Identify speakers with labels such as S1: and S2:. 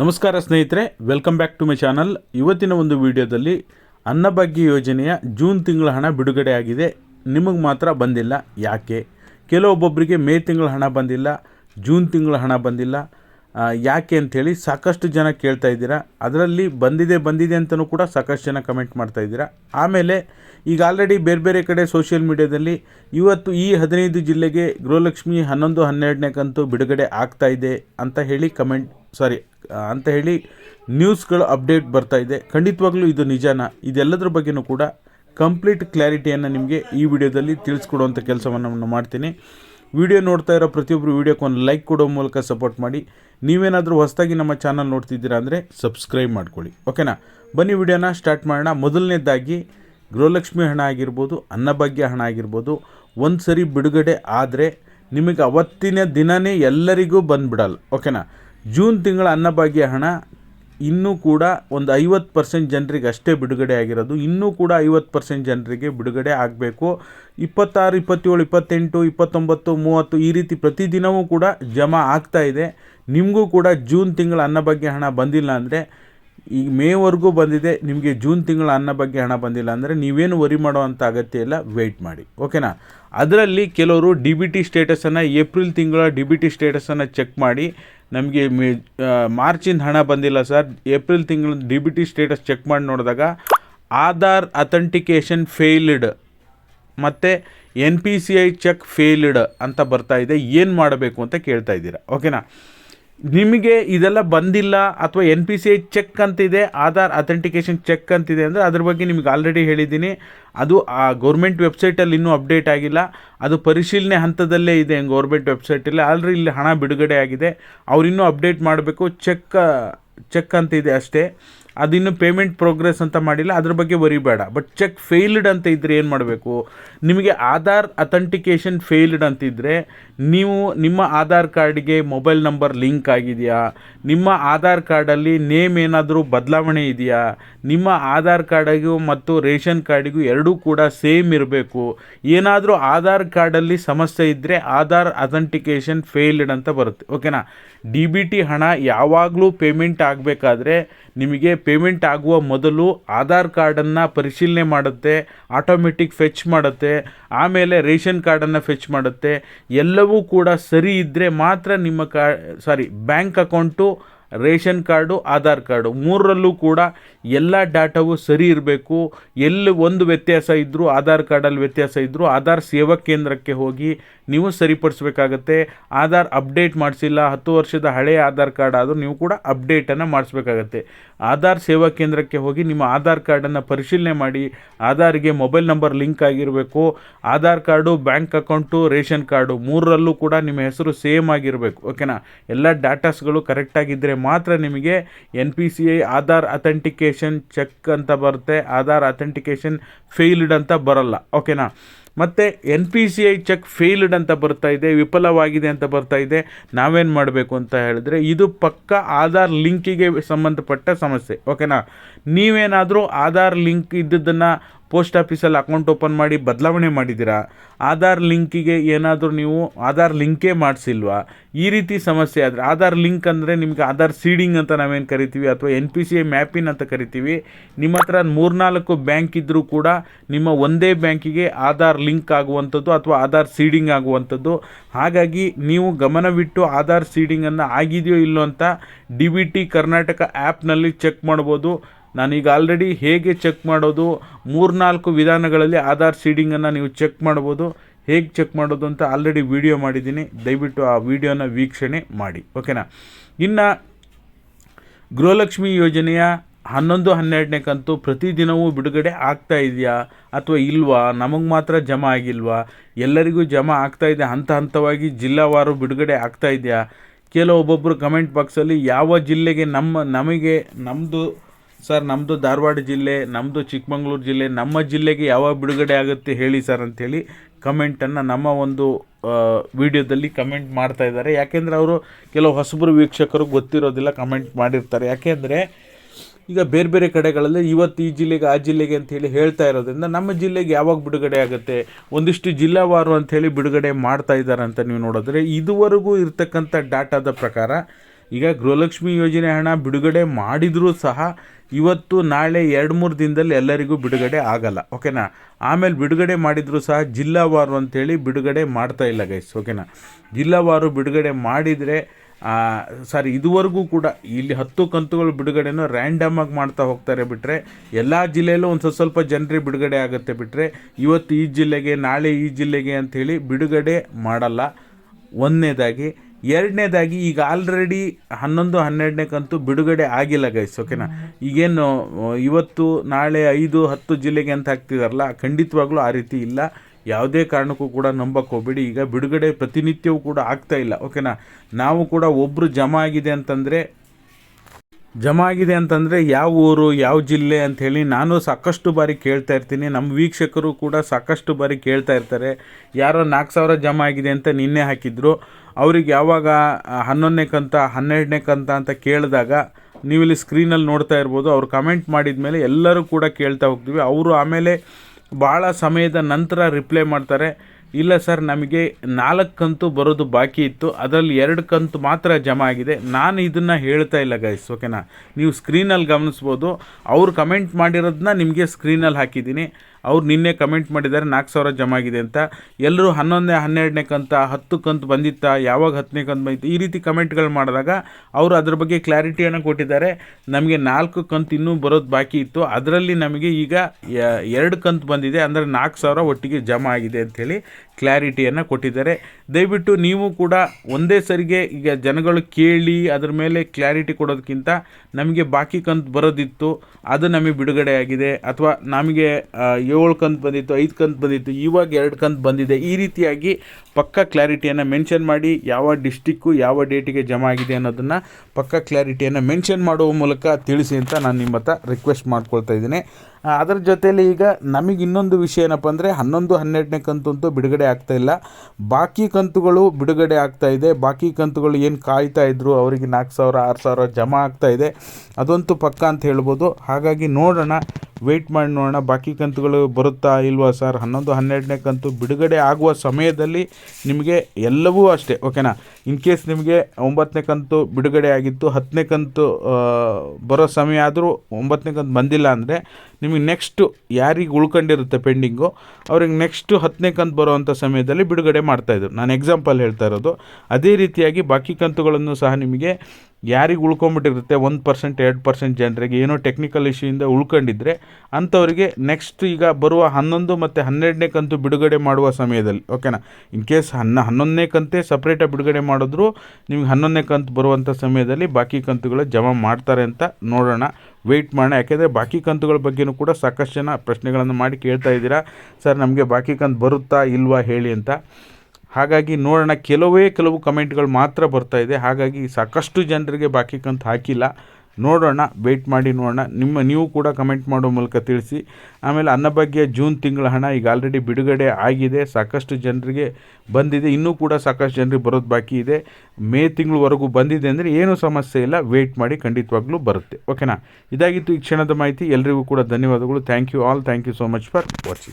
S1: ನಮಸ್ಕಾರ ಸ್ನೇಹಿತರೆ welcome back to my channel ಇವತ್ತಿನ ಒಂದು ವಿಡಿಯೋದಲ್ಲಿ ಅನ್ನಭಾಗ್ಯ ಯೋಜನೆಯ ಜೂನ್ ತಿಂಗಳ ಹಣ ಬಿಡುಗಡೆ ಆಗಿದೆ. ನಿಮಗೆ ಮಾತ್ರ ಬಂದಿಲ್ಲ. ಯಾಕೆ? ಕೆಲವೊಬ್ಬೊಬ್ಬರಿಗೆ ಮೇ ತಿಂಗಳ ಹಣ ಬಂದಿಲ್ಲ, ಜೂನ್ ತಿಂಗಳ ಹಣ ಬಂದಿಲ್ಲ. ಯಾಕೆ ಅಂಥೇಳಿ ಸಾಕಷ್ಟು ಜನ ಕೇಳ್ತಾ ಇದ್ದೀರಾ. ಅದರಲ್ಲಿ ಬಂದಿದೆ ಬಂದಿದೆ ಅಂತಲೂ ಕೂಡ ಸಾಕಷ್ಟು ಜನ ಕಮೆಂಟ್ ಮಾಡ್ತಾ ಇದ್ದೀರಾ. ಆಮೇಲೆ ಈಗ ಆಲ್ರೆಡಿ ಬೇರೆ ಬೇರೆ ಕಡೆ ಸೋಷಿಯಲ್ ಮೀಡ್ಯಾದಲ್ಲಿ ಇವತ್ತು ಈ ಹದಿನೈದು ಜಿಲ್ಲೆಗೆ ಗೃಹಲಕ್ಷ್ಮಿ ಹನ್ನೊಂದು, ಹನ್ನೆರಡನೇ ಕಂತು ಬಿಡುಗಡೆ ಆಗ್ತಾ ಇದೆ ಅಂತ ಹೇಳಿ ಕಮೆಂಟ್ ಸಾರಿ ಅಂತ ಹೇಳಿ ನ್ಯೂಸ್ಗಳು ಅಪ್ಡೇಟ್ ಬರ್ತಾ ಇದೆ. ಖಂಡಿತವಾಗ್ಲೂ ಇದು ನಿಜಾನ. ಇದೆಲ್ಲದರ ಬಗ್ಗೆನೂ ಕೂಡ ಕಂಪ್ಲೀಟ್ ಕ್ಲಾರಿಟಿಯನ್ನು ನಿಮಗೆ ಈ ವಿಡಿಯೋದಲ್ಲಿ ತಿಳಿಸ್ಕೊಡುವಂಥ ಕೆಲಸವನ್ನು ನಾನು ಮಾಡ್ತೀನಿ. ವಿಡಿಯೋ ನೋಡ್ತಾ ಇರೋ ಪ್ರತಿಯೊಬ್ಬರು ವಿಡಿಯೋಕ್ಕೆ ಒಂದು ಲೈಕ್ ಕೊಡೋ ಮೂಲಕ ಸಪೋರ್ಟ್ ಮಾಡಿ. ನೀವೇನಾದರೂ ಹೊಸದಾಗಿ ನಮ್ಮ ಚಾನಲ್ ನೋಡ್ತಿದ್ದೀರಾ ಅಂದರೆ ಸಬ್ಸ್ಕ್ರೈಬ್ ಮಾಡ್ಕೊಳ್ಳಿ. ಓಕೆನಾ? ಬನ್ನಿ ವಿಡಿಯೋನ ಸ್ಟಾರ್ಟ್ ಮಾಡೋಣ. ಮೊದಲನೇದಾಗಿ, ಗೃಹಲಕ್ಷ್ಮಿ ಹಣ ಆಗಿರ್ಬೋದು, ಅನ್ನಭಾಗ್ಯ ಹಣ ಆಗಿರ್ಬೋದು ಒಂದು ಸರಿ ಬಿಡುಗಡೆ ಆದರೆ ನಿಮಗೆ ಅವತ್ತಿನ ದಿನವೇ ಎಲ್ಲರಿಗೂ ಬಂದುಬಿಡಲ್ಲ. ಓಕೆನಾ? ಜೂನ್ ತಿಂಗಳ ಅನ್ನಭಾಗ್ಯ ಹಣ ಇನ್ನೂ ಕೂಡ ಒಂದು ಐವತ್ತು ಪರ್ಸೆಂಟ್ ಜನರಿಗೆ ಅಷ್ಟೇ ಬಿಡುಗಡೆ ಆಗಿರೋದು. ಇನ್ನೂ ಕೂಡ ಐವತ್ತು ಪರ್ಸೆಂಟ್ ಜನರಿಗೆ ಬಿಡುಗಡೆ ಆಗಬೇಕು. ಇಪ್ಪತ್ತಾರು, ಇಪ್ಪತ್ತೇಳು, ಇಪ್ಪತ್ತೆಂಟು, ಇಪ್ಪತ್ತೊಂಬತ್ತು, ಮೂವತ್ತು ಈ ರೀತಿ ಪ್ರತಿದಿನವೂ ಕೂಡ ಜಮಾ ಆಗ್ತಾ ಇದೆ. ನಿಮಗೂ ಕೂಡ ಜೂನ್ ತಿಂಗಳ ಅನ್ನಭಾಗ್ಯ ಹಣ ಬಂದಿಲ್ಲ ಅಂದರೆ ಈಗ ಮೇವರೆಗೂ ಬಂದಿದೆ, ನಿಮಗೆ ಜೂನ್ ತಿಂಗಳ ಅನ್ನಭಾಗ್ಯ ಹಣ ಬಂದಿಲ್ಲ ಅಂದರೆ ನೀವೇನು ವರಿ ಮಾಡೋವಂಥ ಅಗತ್ಯ ಇಲ್ಲ ವೆಯ್ಟ್ ಮಾಡಿ. ಓಕೆನಾ ಅದರಲ್ಲಿ ಕೆಲವರು ಡಿ ಬಿ ಟಿ ಸ್ಟೇಟಸನ್ನು ಏಪ್ರಿಲ್ ತಿಂಗಳ ಡಿ ಬಿ ಟಿ ಸ್ಟೇಟಸನ್ನು ಚೆಕ್ ಮಾಡಿ, ನಮಗೆ ಮೇ ಮಾರ್ಚಿಂದ ಹಣ ಬಂದಿಲ್ಲ ಸರ್ ಏಪ್ರಿಲ್ ತಿಂಗಳ D B T status check ಮಾಡಿ ನೋಡಿದಾಗ ಆಧಾರ್ ಅಥೆಂಟಿಕೇಷನ್ ಫೇಲ್ಡ್ ಮತ್ತು N P C I check failed ಅಂತ ಬರ್ತಾ ಇದೆ. ಏನು ಮಾಡಬೇಕು ಅಂತ ಕೇಳ್ತಾ ಇದ್ದೀರಾ? ಓಕೆನಾ ನಿಮಗೆ ಇದೆಲ್ಲ ಬಂದಿಲ್ಲ ಅಥವಾ N P C I check ಅಂತಿದೆ, ಆಧಾರ್ ಅಥೆಂಟಿಕೇಷನ್ ಚೆಕ್ ಅಂತಿದೆ ಅಂದರೆ ಅದ್ರ ಬಗ್ಗೆ ನಿಮ್ಗೆ ಆಲ್ರೆಡಿ ಹೇಳಿದ್ದೀನಿ. ಅದು ಆ ಗೌರ್ಮೆಂಟ್ ವೆಬ್ಸೈಟಲ್ಲಿ ಇನ್ನೂ ಅಪ್ಡೇಟ್ ಆಗಿಲ್ಲ. ಅದು ಪರಿಶೀಲನೆ ಹಂತದಲ್ಲೇ ಇದೆ ಗೌರ್ಮೆಂಟ್ ವೆಬ್ಸೈಟಲ್ಲಿ ಆಲ್ರೆಡಿ ಇಲ್ಲಿ ಹಣ ಬಿಡುಗಡೆ ಆಗಿದೆ. ಅವ್ರಿನ್ನೂ ಅಪ್ಡೇಟ್ ಮಾಡಬೇಕು. ಚೆಕ್ ಚೆಕ್ ಅಂತಿದೆ ಅಷ್ಟೇ. ಅದಿನ್ನು ಪೇಮೆಂಟ್ ಪ್ರೋಗ್ರೆಸ್ ಅಂತ ಮಾಡಿಲ್ಲ, ಅದ್ರ ಬಗ್ಗೆ ವರಿಬೇಡ ಬಟ್ ಚೆಕ್ ಫೇಲ್ಡ್ ಅಂತ ಇದ್ದರೆ ಏನು ಮಾಡಬೇಕು? ನಿಮಗೆ ಆಧಾರ್ ಅಥೆಂಟಿಕೇಷನ್ ಫೇಲ್ಡ್ ಅಂತಿದ್ದರೆ ನೀವು ನಿಮ್ಮ ಆಧಾರ್ ಕಾರ್ಡ್ಗೆ ಮೊಬೈಲ್ ನಂಬರ್ ಲಿಂಕ್ ಆಗಿದೆಯಾ? ನಿಮ್ಮ ಆಧಾರ್ ಕಾರ್ಡಲ್ಲಿ ನೇಮ್ ಏನಾದರೂ ಬದಲಾವಣೆ ಇದೆಯಾ? ನಿಮ್ಮ ಆಧಾರ್ ಕಾರ್ಡಿಗೂ ಮತ್ತು ರೇಷನ್ ಕಾರ್ಡಿಗೂ ಎರಡೂ ಕೂಡ ಸೇಮ್ ಇರಬೇಕು. ಏನಾದರೂ ಆಧಾರ್ ಕಾರ್ಡಲ್ಲಿ ಸಮಸ್ಯೆ ಇದ್ದರೆ ಆಧಾರ್ ಅಥೆಂಟಿಕೇಷನ್ ಫೇಲ್ಡ್ ಅಂತ ಬರುತ್ತೆ. ಓಕೆನಾ ಡಿ ಬಿ ಟಿ ಹಣ ಯಾವಾಗಲೂ ಪೇಮೆಂಟ್ ಆಗಬೇಕಾದ್ರೆ ನಿಮಗೆ ಪೇಮೆಂಟ್ ಆಗುವ ಮೊದಲು ಆಧಾರ್ ಕಾರ್ಡನ್ನು ಪರಿಶೀಲನೆ ಮಾಡುತ್ತೆ, ಆಟೋಮೆಟಿಕ್ ಫೆಚ್ ಮಾಡುತ್ತೆ, ಆಮೇಲೆ ರೇಷನ್ ಕಾರ್ಡನ್ನು ಫೆಚ್ ಮಾಡುತ್ತೆ. ಎಲ್ಲವೂ ಕೂಡ ಸರಿ ಇದ್ದರೆ ಮಾತ್ರ ನಿಮ್ಮ ಕಾ sorry bank account, ration card, Aadhaar card. ಮೂರರಲ್ಲೂ ಕೂಡ ಎಲ್ಲ ಡಾಟಾವು ಸರಿ ಇರಬೇಕು. ಎಲ್ಲಿ ಒಂದು ವ್ಯತ್ಯಾಸ ಇದ್ದರೂ ಆಧಾರ್ ಕಾರ್ಡಲ್ಲಿ ವ್ಯತ್ಯಾಸ ಇದ್ದರೂ ಆಧಾರ್ ಸೇವಾ ಕೇಂದ್ರಕ್ಕೆ ಹೋಗಿ ನೀವು ಸರಿಪಡಿಸ್ಬೇಕಾಗತ್ತೆ. ಆಧಾರ್ ಅಪ್ಡೇಟ್ ಮಾಡಿಸಿಲ್ಲ, ಹತ್ತು ವರ್ಷದ ಹಳೆಯ ಆಧಾರ್ ಕಾರ್ಡ್ ಆದರೂ ನೀವು ಕೂಡ ಅಪ್ಡೇಟನ್ನು ಮಾಡಿಸ್ಬೇಕಾಗತ್ತೆ. ಆಧಾರ್ ಸೇವಾ ಕೇಂದ್ರಕ್ಕೆ ಹೋಗಿ ನಿಮ್ಮ ಆಧಾರ್ ಕಾರ್ಡನ್ನು ಪರಿಶೀಲನೆ ಮಾಡಿ, ಆಧಾರ್ಗೆ ಮೊಬೈಲ್ ನಂಬರ್ ಲಿಂಕ್ ಆಗಿರಬೇಕು, Aadhaar card, bank account, ration card ಮೂರರಲ್ಲೂ ಕೂಡ ನಿಮ್ಮ ಹೆಸರು ಸೇಮ್ ಆಗಿರಬೇಕು, ಓಕೆನಾ? ಎಲ್ಲ ಡಾಟಾಸ್ಗಳು ಕರೆಕ್ಟಾಗಿದ್ದರೆ ಮಾತ್ರ ನಿಮಗೆ N P C I, Aadhaar authentication check ಅಂತ ಬರುತ್ತೆ, ಆಧಾರ್ ಅಥೆಂಟಿಕೇಷನ್ ಫೇಲ್ಡ್ ಅಂತ ಬರಲ್ಲ ಓಕೆನಾ ಮತ್ತು N P C I check failed ಅಂತ ಬರ್ತಾ ಇದೆ, ವಿಫಲವಾಗಿದೆ ಅಂತ ಬರ್ತಾ ಇದೆ, ನಾವೇನು ಮಾಡಬೇಕು ಅಂತ ಹೇಳಿದ್ರೆ ಇದು ಪಕ್ಕ ಆಧಾರ್ ಲಿಂಕಿಗೆ ಸಂಬಂಧಪಟ್ಟ ಸಮಸ್ಯೆ ಓಕೆನಾ ನೀವೇನಾದರೂ ಆಧಾರ್ ಲಿಂಕ್ ಇದ್ದದ್ದನ್ನು ಪೋಸ್ಟ್ ಆಫೀಸಲ್ಲಿ ಅಕೌಂಟ್ ಓಪನ್ ಮಾಡಿ ಬದಲಾವಣೆ ಮಾಡಿದ್ದೀರಾ? ಆಧಾರ್ ಲಿಂಕಿಗೆ ಏನಾದರೂ ನೀವು ಆಧಾರ್ ಲಿಂಕೇ ಮಾಡಿಸಿಲ್ವಾ? ಈ ರೀತಿ ಸಮಸ್ಯೆ ಆದರೆ ಆಧಾರ್ ಲಿಂಕ್ ಅಂದರೆ ನಿಮಗೆ ಆಧಾರ್ ಸೀಡಿಂಗ್ ಅಂತ ನಾವೇನು ಕರಿತೀವಿ? ಅಥವಾ N P C I mapping ಅಂತ ಕರಿತೀವಿ? ನಿಮ್ಮ ಹತ್ರ ಮೂರ್ನಾಲ್ಕು ಬ್ಯಾಂಕ್ ಇದ್ದರೂ ಕೂಡ ನಿಮ್ಮ ಒಂದೇ ಬ್ಯಾಂಕಿಗೆ ಆಧಾರ್ ಲಿಂಕ್ ಆಗುವಂಥದ್ದು ಅಥವಾ ಆಧಾರ್ ಸೀಡಿಂಗ್ ಆಗುವಂಥದ್ದು. ಹಾಗಾಗಿ ನೀವು ಗಮನವಿಟ್ಟು ಆಧಾರ್ ಸೀಡಿಂಗನ್ನು ಆಗಿದೆಯೋ ಇಲ್ಲೋ ಅಂತ ಡಿ ಬಿ ಟಿ ಕರ್ನಾಟಕ ಆ್ಯಪ್ನಲ್ಲಿ ಚೆಕ್ ಮಾಡ್ಬೋದು. ನಾನೀಗ ಆಲ್ರೆಡಿ ಹೇಗೆ ಚೆಕ್ ಮಾಡೋದು? ಮೂರ್ನಾಲ್ಕು ವಿಧಾನಗಳಲ್ಲಿ ಆಧಾರ್ ಸೀಡಿಂಗನ್ನು ನೀವು ಚೆಕ್ ಮಾಡ್ಬೋದು. ಹೇಗೆ ಚೆಕ್ ಮಾಡೋದು ಅಂತ ಆಲ್ರೆಡಿ ವಿಡಿಯೋ ಮಾಡಿದ್ದೀನಿ. ದಯವಿಟ್ಟು ಆ ವಿಡಿಯೋನ ವೀಕ್ಷಣೆ ಮಾಡಿ. ಓಕೆನಾ ಇನ್ನು ಗೃಹಲಕ್ಷ್ಮಿ ಯೋಜನೆಯ ಹನ್ನೊಂದು, ಹನ್ನೆರಡನೇ ಕಂತು ಪ್ರತಿದಿನವೂ ಬಿಡುಗಡೆ ಆಗ್ತಾ ಇದೆಯಾ? ಅಥವಾ ಇಲ್ವಾ? ನಮಗೆ ಮಾತ್ರ ಜಮಾ ಆಗಿಲ್ವಾ? ಎಲ್ಲರಿಗೂ ಜಮಾ ಆಗ್ತಾ ಇದೆ, ಹಂತ ಹಂತವಾಗಿ ಜಿಲ್ಲಾವಾರು ಬಿಡುಗಡೆ ಆಗ್ತಾ ಇದೆಯಾ? ಕೆಲವೊಬ್ಬೊಬ್ಬರು ಕಮೆಂಟ್ ಬಾಕ್ಸಲ್ಲಿ ಯಾವ ಜಿಲ್ಲೆಗೆ ನಮ್ಮ, ನಮಗೆ ನಮ್ಮದು ಸರ್ ನಮ್ಮದು ಧಾರವಾಡ ಜಿಲ್ಲೆ ನಮ್ಮದು ಚಿಕ್ಕಮಂಗ್ಳೂರು ಜಿಲ್ಲೆ, ನಮ್ಮ ಜಿಲ್ಲೆಗೆ ಯಾವಾಗ ಬಿಡುಗಡೆ ಆಗುತ್ತೆ ಹೇಳಿ ಸರ್ ಅಂಥೇಳಿ ಕಮೆಂಟನ್ನು ನಮ್ಮ ಒಂದು ವಿಡಿಯೋದಲ್ಲಿ ಕಮೆಂಟ್ ಮಾಡ್ತಾ ಇದ್ದಾರೆ. ಯಾಕೆಂದರೆ ಅವರು ಕೆಲವು ಹೊಸಬರು ವೀಕ್ಷಕರು ಗೊತ್ತಿರೋದಿಲ್ಲ ಕಮೆಂಟ್ ಮಾಡಿರ್ತಾರೆ. ಯಾಕೆಂದರೆ ಈಗ ಬೇರೆ ಬೇರೆ ಕಡೆಗಳಲ್ಲಿ ಇವತ್ತು ಈ ಜಿಲ್ಲೆಗೆ, ಆ ಜಿಲ್ಲೆಗೆ ಅಂಥೇಳಿ ಹೇಳಿ ಹೇಳ್ತಾ ಇರೋದ್ರಿಂದ ನಮ್ಮ ಜಿಲ್ಲೆಗೆ ಯಾವಾಗ ಬಿಡುಗಡೆ ಆಗುತ್ತೆ, ಒಂದಿಷ್ಟು ಜಿಲ್ಲಾವಾರು ಅಂಥೇಳಿ ಬಿಡುಗಡೆ ಮಾಡ್ತಾ ಇದ್ದಾರೆ ಅಂತ ನೀವು ನೋಡಿದ್ರೆ ಇದುವರೆಗೂ ಇರ್ತಕ್ಕಂಥ ಡಾಟಾದ ಪ್ರಕಾರ ಈಗ ಗೃಹಲಕ್ಷ್ಮಿ ಯೋಜನೆ ಹಣ ಬಿಡುಗಡೆ ಮಾಡಿದರೂ ಸಹ ಇವತ್ತು ನಾಳೆ ಎರಡು ಮೂರು ದಿನದಲ್ಲಿ ಎಲ್ಲರಿಗೂ ಬಿಡುಗಡೆ ಆಗಲ್ಲ, ಓಕೆನಾ? ಆಮೇಲೆ ಬಿಡುಗಡೆ ಮಾಡಿದರೂ ಸಹ ಜಿಲ್ಲಾವಾರು ಅಂತೇಳಿ ಬಿಡುಗಡೆ ಮಾಡ್ತಾ ಇಲ್ಲ ಗೈಸ್ ಓಕೆನಾ? ಜಿಲ್ಲಾವಾರು ಬಿಡುಗಡೆ ಮಾಡಿದರೆ ಸಾರಿ ಇದುವರೆಗೂ ಕೂಡ ಇಲ್ಲಿ ಹತ್ತು ಕಂತುಗಳು ಬಿಡುಗಡೆನೂ ರ್ಯಾಂಡಮ್ ಆಗಿ ಮಾಡ್ತಾ ಹೋಗ್ತಾರೆ ಬಿಟ್ಟರೆ ಎಲ್ಲ ಜಿಲ್ಲೆಯಲ್ಲೂ ಒಂದು ಸ್ವಲ್ಪ ಸ್ವಲ್ಪ ಜನರಿಗೆ ಬಿಡುಗಡೆ ಆಗುತ್ತೆ ಬಿಟ್ಟರೆ ಇವತ್ತು ಈ ಜಿಲ್ಲೆಗೆ, ನಾಳೆ ಈ ಜಿಲ್ಲೆಗೆ ಅಂಥೇಳಿ ಬಿಡುಗಡೆ ಮಾಡಲ್ಲ. ಒಂದನೇದಾಗಿ ಎರಡನೇದಾಗಿ ಈಗ ಆಲ್ರೆಡಿ ಹನ್ನೊಂದು, ಹನ್ನೆರಡನೇ ಕಂತು ಬಿಡುಗಡೆ ಆಗಿಲ್ಲ ಗೈಸ್ ಓಕೆನಾ ಈಗೇನು ಇವತ್ತು, ನಾಳೆ ಐದು, ಹತ್ತು ಜಿಲ್ಲೆಗೆ ಅಂತ ಹಾಕ್ತಿದಾರಲ್ಲ, ಖಂಡಿತವಾಗ್ಲೂ ಆ ರೀತಿ ಇಲ್ಲ. ಯಾವುದೇ ಕಾರಣಕ್ಕೂ ಕೂಡ ನಂಬಕ್ಕೆ ಈಗ ಬಿಡುಗಡೆ ಪ್ರತಿನಿತ್ಯವೂ ಕೂಡ ಆಗ್ತಾ ಇಲ್ಲ ಓಕೆನಾ ನಾವು ಕೂಡ ಒಬ್ಬರು ಜಮಾ ಆಗಿದೆ ಅಂತಂದರೆ ಜಮಾ ಆಗಿದೆ ಅಂತಂದರೆ ಯಾವ ಊರು, ಯಾವ ಜಿಲ್ಲೆ ಅಂಥೇಳಿ ನಾನು ಸಾಕಷ್ಟು ಬಾರಿ ಕೇಳ್ತಾ ಇರ್ತೀನಿ. ನಮ್ಮ ವೀಕ್ಷಕರು ಕೂಡ ಸಾಕಷ್ಟು ಬಾರಿ ಕೇಳ್ತಾ ಇರ್ತಾರೆ. ಯಾರೋ ನಾಲ್ಕು ಸಾವಿರ ಜಮ ಆಗಿದೆ ಅಂತ ನಿನ್ನೆ ಹಾಕಿದ್ರು. ಅವ್ರಿಗೆ ಯಾವಾಗ ಹನ್ನೊಂದನೇ ಕಂತ, ಹನ್ನೆರಡನೇ ಕಂತ ಅಂತ ಕೇಳಿದಾಗ ನೀವಿಲ್ಲಿ ಸ್ಕ್ರೀನಲ್ಲಿ ನೋಡ್ತಾ ಇರ್ಬೋದು. ಅವ್ರು ಕಮೆಂಟ್ ಮಾಡಿದ ಮೇಲೆ ಎಲ್ಲರೂ ಕೂಡ ಕೇಳ್ತಾ ಹೋಗ್ತೀವಿ. ಅವರು ಆಮೇಲೆ ಭಾಳ ಸಮಯದ ನಂತರ ರಿಪ್ಲೈ ಮಾಡ್ತಾರೆ. ಇಲ್ಲ ಸರ್, ನಮಗೆ ನಾಲ್ಕು ಕಂತು ಬರೋದು ಬಾಕಿ ಇತ್ತು. ಅದರಲ್ಲಿ ಎರಡು ಕಂತು ಮಾತ್ರ ಜಮಾ ಆಗಿದೆ. ನಾನು ಇದನ್ನು ಹೇಳ್ತಾ ಇಲ್ಲ ಗೈಸ್ ಓಕೆನಾ ನೀವು ಸ್ಕ್ರೀನಲ್ಲಿ ಗಮನಿಸ್ಬೋದು. ಅವ್ರು ಕಮೆಂಟ್ ಮಾಡಿರೋದನ್ನ ನಿಮಗೆ ಸ್ಕ್ರೀನಲ್ಲಿ ಹಾಕಿದ್ದೀನಿ. ಅವ್ರು ನಿನ್ನೆ ಕಮೆಂಟ್ ಮಾಡಿದ್ದಾರೆ, ನಾಲ್ಕು ಸಾವಿರ ಜಮಾ ಆಗಿದೆ ಅಂತ. ಎಲ್ಲರೂ ಹನ್ನೊಂದನೇ, ಹನ್ನೆರಡನೇ ಕಂತ, ಹತ್ತು ಕಂತು ಬಂದಿತ್ತಾ, ಯಾವಾಗ ಹತ್ತನೇ ಕಂತು ಬಂದಿತ್ತು? ಈ ರೀತಿ ಕಮೆಂಟ್ಗಳು ಮಾಡಿದಾಗ ಅವರು ಅದ್ರ ಬಗ್ಗೆ ಕ್ಲಾರಿಟಿಯನ್ನು ಕೊಟ್ಟಿದ್ದಾರೆ. ನಮಗೆ ನಾಲ್ಕು ಕಂತು ಇನ್ನೂ ಬರೋದು ಬಾಕಿ ಇತ್ತು. ಅದರಲ್ಲಿ ನಮಗೆ ಈಗ ಎರಡು ಕಂತು ಬಂದಿದೆ, ಅಂದರೆ ನಾಲ್ಕು ಸಾವಿರ ಒಟ್ಟಿಗೆ ಜಮಾ ಆಗಿದೆ ಅಂಥೇಳಿ ಕ್ಲಾರಿಟಿಯನ್ನು ಕೊಟ್ಟಿದ್ದಾರೆ. ದಯವಿಟ್ಟು ನೀವು ಕೂಡ ಒಂದೇ ಸರಿಗೆ ಈಗ ಜನಗಳು ಕೇಳಿ ಅದ್ರ ಮೇಲೆ ಕ್ಲಾರಿಟಿ ಕೊಡೋದಕ್ಕಿಂತ ನಮಗೆ ಬಾಕಿ ಕಂತು ಬರೋದಿತ್ತು, ಅದು ನಮಗೆ ಬಿಡುಗಡೆ ಆಗಿದೆ. ಅಥವಾ ನಮಗೆ ಏಳು ಕಂತು ಬಂದಿತ್ತು, ಐದು ಕಂತು ಬಂದಿತ್ತು, ಇವಾಗ ಎರಡು ಕಂತು ಬಂದಿದೆ. ಈ ರೀತಿಯಾಗಿ ಪಕ್ಕ ಕ್ಲಾರಿಟಿಯನ್ನು ಮೆನ್ಷನ್ ಮಾಡಿ ಯಾವ ಡಿಸ್ಟಿಕ್ಕು, ಯಾವ ಡೇಟಿಗೆ ಜಮಾ ಆಗಿದೆ ಅನ್ನೋದನ್ನು ಪಕ್ಕ ಕ್ಲಾರಿಟಿಯನ್ನು ಮೆನ್ಷನ್ ಮಾಡುವ ಮೂಲಕ ತಿಳಿಸಿ ಅಂತ ನಾನು ನಿಮ್ಮ ಹತ್ರ ರಿಕ್ವೆಸ್ಟ್ ಮಾಡ್ಕೊಳ್ತಾ ಇದ್ದೀನಿ. ಅದರ ಜೊತೆಯಲ್ಲಿ ಈಗ ನಮಗೆ ಇನ್ನೊಂದು ವಿಷಯ ಏನಪ್ಪ ಅಂದರೆ ಹನ್ನೊಂದು, ಹನ್ನೆರಡನೇ ಕಂತು ಅಂತೂ ಬಿಡುಗಡೆ ಆಗ್ತಾ ಇಲ್ಲ. ಬಾಕಿ ಕಂತುಗಳು ಬಿಡುಗಡೆ ಆಗ್ತಾ ಇದೆ. ಬಾಕಿ ಕಂತುಗಳು ಏನು ಕಾಯ್ತಾ ಇದ್ರು ಅವರಿಗೆ ನಾಲ್ಕು ಸಾವಿರ, ಆರು ಸಾವಿರ ಜಮಾ ಆಗ್ತಾ ಇದೆ. ಅದಂತೂ ಪಕ್ಕ ಅಂತ ಹೇಳ್ಬೋದು. ಹಾಗಾಗಿ ನೋಡೋಣ ವೆಯ್ಟ್ ಮಾಡಿ ನೋಡೋಣ. ಬಾಕಿ ಕಂತುಗಳು ಬರುತ್ತಾ ಇಲ್ವಾ ಸರ್? ಹನ್ನೊಂದು, ಹನ್ನೆರಡನೇ ಕಂತು ಬಿಡುಗಡೆ ಆಗುವ ಸಮಯದಲ್ಲಿ ನಿಮಗೆ ಎಲ್ಲವೂ ಅಷ್ಟೇ ಓಕೆನಾ ಇನ್ ಕೇಸ್ ನಿಮಗೆ ಒಂಬತ್ತನೇ ಕಂತು ಬಿಡುಗಡೆ ಆಗಿತ್ತು, ಹತ್ತನೇ ಕಂತು ಬರೋ ಸಮಯ ಆದರೂ ಒಂಬತ್ತನೇ ಕಂತು ಬಂದಿಲ್ಲ ಅಂದರೆ ನಿಮಗೆ ನೆಕ್ಸ್ಟು ಯಾರಿಗೆ ಉಳ್ಕೊಂಡಿರುತ್ತೆ ಪೆಂಡಿಂಗು ಅವ್ರಿಗೆ ನೆಕ್ಸ್ಟು ಹತ್ತನೇ ಕಂತು ಬರೋವಂಥ ಸಮಯದಲ್ಲಿ ಬಿಡುಗಡೆ ಮಾಡ್ತಾಯಿದ್ರು ನಾನು ಎಕ್ಸಾಂಪಲ್ ಹೇಳ್ತಾ ಇರೋದು. ಅದೇ ರೀತಿಯಾಗಿ ಬಾಕಿ ಕಂತುಗಳನ್ನು ಸಹ ನಿಮಗೆ ಯಾರಿಗೆ ಉಳ್ಕೊಂಬಿಟ್ಟಿರುತ್ತೆ? ಒಂದು ಪರ್ಸೆಂಟ್, ಎರಡು ಪರ್ಸೆಂಟ್ ಜನರಿಗೆ ಏನೋ ಟೆಕ್ನಿಕಲ್ ಇಶ್ಯೂಯಿಂದ ಉಳ್ಕೊಂಡಿದ್ರೆ ಅಂಥವರಿಗೆ ನೆಕ್ಸ್ಟ್ ಈಗ ಬರುವ ಹನ್ನೊಂದು ಮತ್ತು ಹನ್ನೆರಡನೇ ಕಂತು ಬಿಡುಗಡೆ ಮಾಡುವ ಸಮಯದಲ್ಲಿ ಓಕೆನಾ ಇನ್ ಕೇಸ್ ಹನ್ನ, ಹನ್ನೊಂದನೇ ಕಂತೆ ಸಪ್ರೇಟಾಗಿ ಬಿಡುಗಡೆ ಮಾಡಿದ್ರು, ನಿಮ್ಗೆ ಹನ್ನೊಂದನೇ ಕಂತು ಬರುವಂಥ ಸಮಯದಲ್ಲಿ ಬಾಕಿ ಕಂತುಗಳು ಜಮಾ ಮಾಡ್ತಾರೆ ಅಂತ ನೋಡೋಣ ವೆಯ್ಟ್ ಮಾಡೋಣ. ಯಾಕೆಂದರೆ ಬಾಕಿ ಕಂತುಗಳ ಬಗ್ಗೆನೂ ಕೂಡ ಸಾಕಷ್ಟು ಜನ ಪ್ರಶ್ನೆಗಳನ್ನು ಮಾಡಿ ಕೇಳ್ತಾ ಇದ್ದೀರಾ. ಸರ್, ನಮಗೆ ಬಾಕಿ ಕಂತು ಬರುತ್ತಾ ಇಲ್ವಾ ಹೇಳಿ ಅಂತ. ಹಾಗಾಗಿ ನೋಡೋಣ, ಕೆಲವೇ ಕೆಲವು ಕಮೆಂಟ್ಗಳು ಮಾತ್ರ ಬರ್ತಾ ಇದೆ. ಹಾಗಾಗಿ ಸಾಕಷ್ಟು ಜನರಿಗೆ ಬಾಕಿ ಕಂತು ಹಾಕಿಲ್ಲ. ನೋಡೋಣ ವೆಯ್ಟ್ ಮಾಡಿ ನೋಡೋಣ. ನಿಮ್ಮ, ನೀವು ಕೂಡ ಕಮೆಂಟ್ ಮಾಡೋ ಮೂಲಕ ತಿಳಿಸಿ. ಆಮೇಲೆ ಅನ್ನಭಾಗ್ಯ ಜೂನ್ ತಿಂಗಳ ಹಣ ಈಗ ಆಲ್ರೆಡಿ ಬಿಡುಗಡೆ ಆಗಿದೆ. ಸಾಕಷ್ಟು ಜನರಿಗೆ ಬಂದಿದೆ. ಇನ್ನೂ ಕೂಡ ಸಾಕಷ್ಟು ಜನರಿಗೆ ಬರೋದು ಬಾಕಿ ಇದೆ. ಮೇ ತಿಂಗಳವರೆಗೂ ಬಂದಿದೆ ಅಂದರೆ ಏನೂ ಸಮಸ್ಯೆ ಇಲ್ಲ. ವೆಯ್ಟ್ ಮಾಡಿ ಖಂಡಿತವಾಗ್ಲೂ ಬರುತ್ತೆ. ಓಕೆನಾ? ಇದಾಗಿತ್ತು ಈ ಕ್ಷಣದ ಮಾಹಿತಿ. ಎಲ್ರಿಗೂ ಕೂಡ ಧನ್ಯವಾದಗಳು. Thank you all thank you so much for watching